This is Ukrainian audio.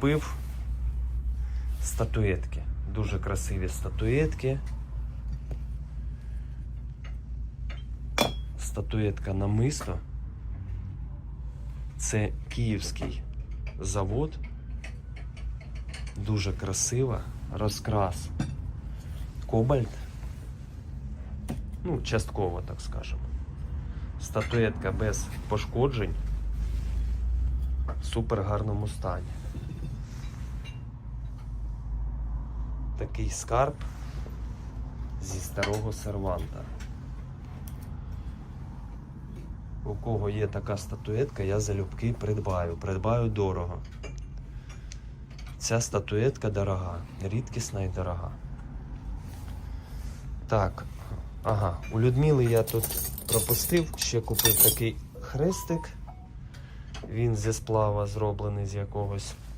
купив статуетки. Дуже красиві статуетки. Статуетка намисто. Це київський завод. Дуже красива. Розкрас. Кобальт. Ну, частково, так скажемо. Статуетка без пошкоджень. В супер гарному стані. Такий скарб зі старого серванта. У кого є така статуетка, я залюбки придбаю. Придбаю дорого. Ця статуетка дорога, рідкісна і дорога. Так, ага, у Людмили я тут пропустив, ще купив такий хрестик. Він зі сплава зроблений з якогось